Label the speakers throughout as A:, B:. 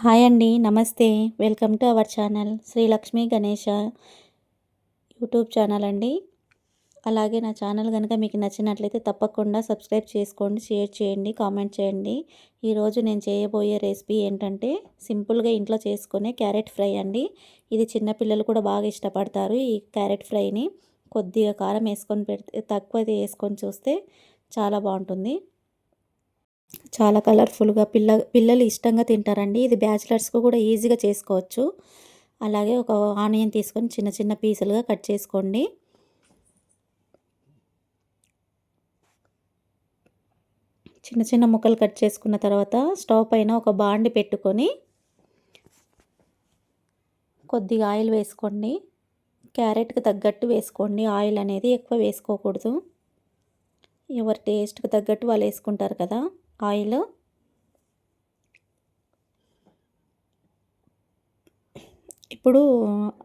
A: Hi అండి నమస్తే. Welcome to our channel Sri Lakshmi Ganesha YouTube channel అండి. అలాగే నా ఛానల్ కనుక మీకు నచ్చినట్లయితే తప్పకుండా సబ్స్క్రైబ్ చేసుకోండి షేర్ చేయండి కామెంట్ చేయండి. ఈరోజు నేను చేయబోయే రెసిపీ ఏంటంటే సింపుల్గా ఇంట్లో చేసుకునే క్యారెట్ ఫ్రై అండి. ఇది చిన్నపిల్లలు కూడా బాగా ఇష్టపడతారు ఈ క్యారెట్ ఫ్రైని. కొద్దిగా కారం వేసుకొని పెడితే తక్కువ వేసుకొని చూస్తే చాలా బాగుంటుంది. చాలా కలర్ఫుల్గా పిల్ల పిల్లలు ఇష్టంగా తింటారండి. ఇది బ్యాచిలర్స్కు కూడా ఈజీగా చేసుకోవచ్చు. అలాగే ఒక ఆనియన్ తీసుకొని చిన్న చిన్న పీసులుగా కట్ చేసుకోండి. చిన్న చిన్న ముక్కలు కట్ చేసుకున్న తర్వాత స్టవ్ పైన ఒక బాండి పెట్టుకొని కొద్దిగా ఆయిల్ వేసుకోండి. క్యారెట్కి తగ్గట్టు వేసుకోండి. ఆయిల్ అనేది ఎక్కువ వేసుకోకూడదు. ఎవరి టేస్ట్కి తగ్గట్టు వాళ్ళు వేసుకుంటారు కదా. ఆయిల్. ఇప్పుడు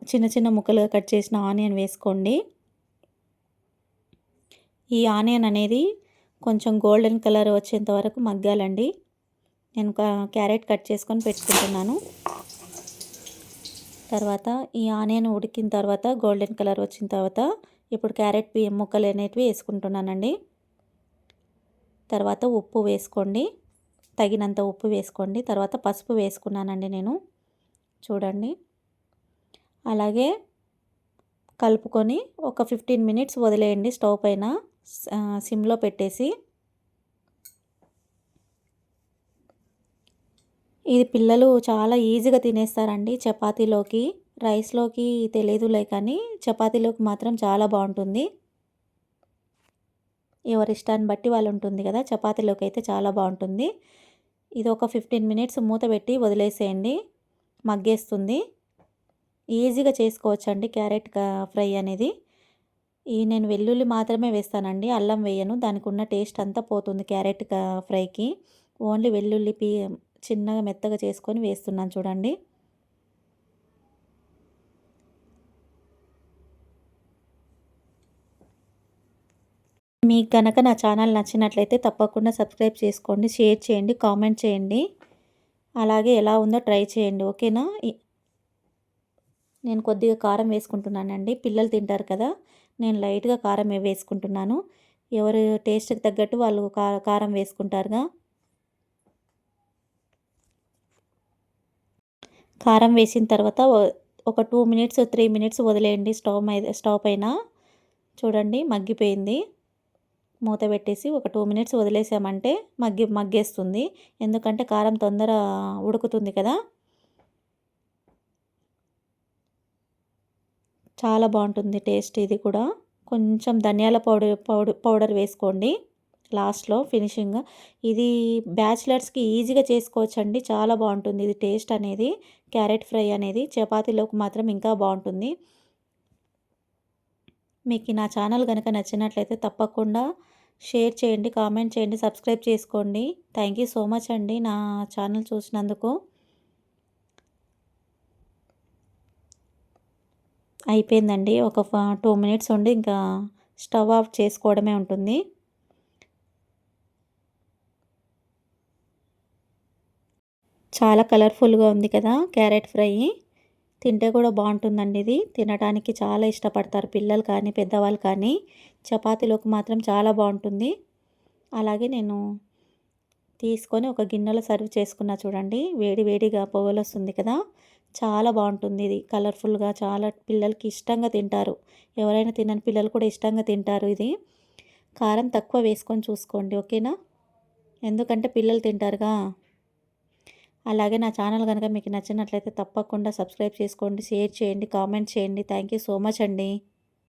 A: చిన్న చిన్న ముక్కలుగా కట్ చేసిన ఆనియన్ వేసుకోండి. ఈ ఆనియన్ అనేది కొంచెం గోల్డెన్ కలర్ వచ్చేంత వరకు మగ్గాలండి. నేను క్యారెట్ కట్ చేసుకొని పెట్టుకుంటున్నాను. తర్వాత ఈ ఆనియన్ ఉడికిన తర్వాత గోల్డెన్ కలర్ వచ్చిన తర్వాత ఇప్పుడు క్యారెట్ ముక్కలు అనేటివి వేసుకుంటున్నానండి. తర్వాత ఉప్పు వేసుకోండి. తగినంత ఉప్పు వేసుకోండి. తర్వాత పసుపు వేసుకున్నానండి నేను. చూడండి. అలాగే కలుపుకొని ఒక ఫిఫ్టీన్ మినిట్స్ వదిలేయండి స్టవ్ పైన. సిమ్లో పెట్టేసి. ఇది పిల్లలు చాలా ఈజీగా తినేస్తారండి చపాతీలోకి. రైస్లోకి తెలియదులే కానీ చపాతీలోకి మాత్రం చాలా బాగుంటుంది. ఎవరి ఇష్టాన్ని బట్టి వాళ్ళు ఉంటుంది కదా చపాతీలోకి అయితే చాలా బాగుంటుంది. ఇది ఒక ఫిఫ్టీన్ మినిట్స్ మూత పెట్టి వదిలేసేయండి మగ్గేస్తుంది. ఈజీగా చేసుకోవచ్చండి క్యారెట్ ఫ్రై అనేది. ఈ నేను వెల్లుల్లి మాత్రమే వేస్తానండి అల్లం వేయను దానికి ఉన్న టేస్ట్ అంతా పోతుంది క్యారెట్ ఫ్రైకి. ఓన్లీ వెల్లుల్లి పీ చిన్నగా మెత్తగా చేసుకొని వేస్తున్నాను చూడండి. మీకు కనుక నా ఛానల్ నచ్చినట్లయితే తప్పకుండా సబ్స్క్రైబ్ చేసుకోండి షేర్ చేయండి కామెంట్ చేయండి. అలాగే ఎలా ఉందో ట్రై చేయండి ఓకేనా? నేను కొద్దిగా కారం వేసుకుంటున్నానండి. పిల్లలు తింటారు కదా నేను లైట్గా కారం వేసుకుంటున్నాను. ఎవరు టేస్ట్కి తగ్గట్టు వాళ్ళు కారం వేసుకుంటారుగా. కారం వేసిన తర్వాత ఒక టూ మినిట్స్ త్రీ మినిట్స్ వదిలేయండి. స్టవ్ స్టవ్ పైన చూడండి మగ్గిపోయింది. మూత పెట్టేసి ఒక టూ మినిట్స్ వదిలేసామంటే మగ్గి మగ్గేస్తుంది. ఎందుకంటే కారం తొందర ఉడుకుతుంది కదా. చాలా బాగుంటుంది టేస్ట్ ఇది కూడా. కొంచెం ధనియాల పౌడర్ పౌడర్ పౌడర్ వేసుకోండి. లాస్ట్లో ఫినిషింగ్. ఇది బ్యాచిలర్స్కి ఈజీగా చేసుకోవచ్చండి. చాలా బాగుంటుంది ఇది టేస్ట్ అనేది. క్యారెట్ ఫ్రై అనేది చపాతీలోకి మాత్రం ఇంకా బాగుంటుంది. మీకు నా ఛానల్ కనుక నచ్చినట్లయితే తప్పకుండా షేర్ చేయండి కామెంట్ చేయండి సబ్స్క్రైబ్ చేసుకోండి. థ్యాంక్ యూ సో మచ్ అండి నా ఛానల్ చూసినందుకు. అయిపోయిందండి. ఒక టూ మినిట్స్ ఉండి ఇంకా స్టవ్ ఆఫ్ చేసుకోవడమే ఉంటుంది. చాలా కలర్ఫుల్గా ఉంది కదా క్యారెట్ ఫ్రై. తింటే కూడా బాగుంటుందండి ఇది. తినడానికి చాలా ఇష్టపడతారు పిల్లలు కానీ పెద్దవాళ్ళు కానీ. చపాతీలోకి మాత్రం చాలా బాగుంటుంది. అలాగే నేను తీసుకొని ఒక గిన్నెలో సర్వ్ చేసుకున్నా చూడండి. వేడి వేడిగా పొగలు వస్తుంది కదా. చాలా బాగుంటుంది ఇది. కలర్ఫుల్గా చాలా పిల్లలకి ఇష్టంగా తింటారు. ఎవరైనా తినని పిల్లలు కూడా ఇష్టంగా తింటారు ఇది. కారం తక్కువ వేసుకొని చూసుకోండి ఓకేనా? ఎందుకంటే పిల్లలు తింటారుగా. అలాగే నా ఛానల్ కనుక మీకు నచ్చినట్లయితే తప్పకుండా సబ్స్క్రైబ్ చేసుకోండి షేర్ చేయండి కామెంట్ చేయండి. థ్యాంక్ యూ సో మచ్ అండి.